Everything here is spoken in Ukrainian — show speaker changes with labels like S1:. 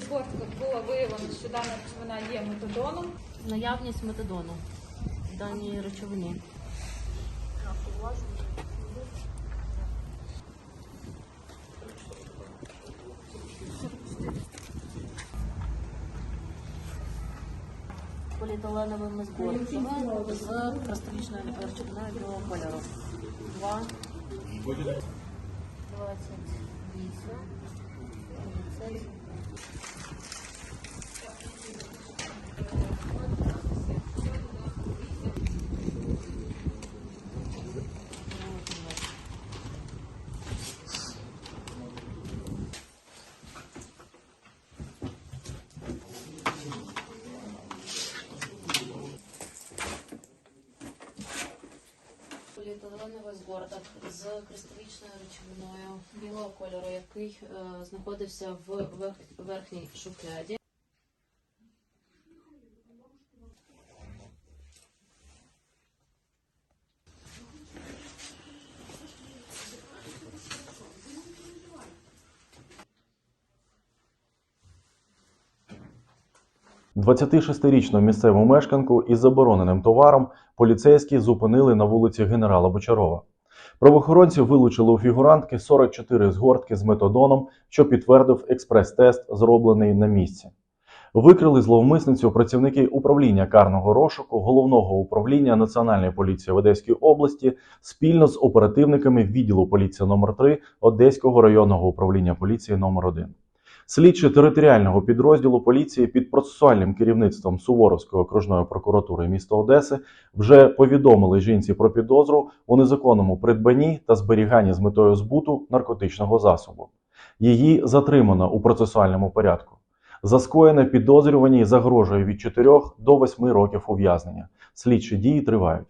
S1: згортках було виявлено, що дана речовина є метадоном.
S2: Наявність метадону в даній речовині. Поліетиленовими згортками з кристалічною речовиною білого кольору. Два. 28. 30. поліетиленовий згорток з кристалічною речовиною білого кольору, який е, знаходився в верх- верхній шухляді.
S3: – 26-річну місцеву мешканку із забороненим товаром поліцейські зупинили на вулиці генерала Бочарова. Правоохоронці вилучили у фігурантки 44 згортки з метадоном, що підтвердив експрес-тест, зроблений на місці. Викрили зловмисницю працівники управління карного розшуку головного управління Національної поліції в Одеській області спільно з оперативниками відділу поліції номер 3 Одеського районного управління поліції номер 1 Слідчі територіального підрозділу поліції під процесуальним керівництвом Суворовської окружної прокуратури міста Одеси вже повідомили жінці про підозру у незаконному придбанні та зберіганні з метою збуту наркотичного засобу. Її затримано у процесуальному порядку. За скоєне підозрюваній загрожує від 4 до 8 років ув'язнення. Слідчі дії тривають.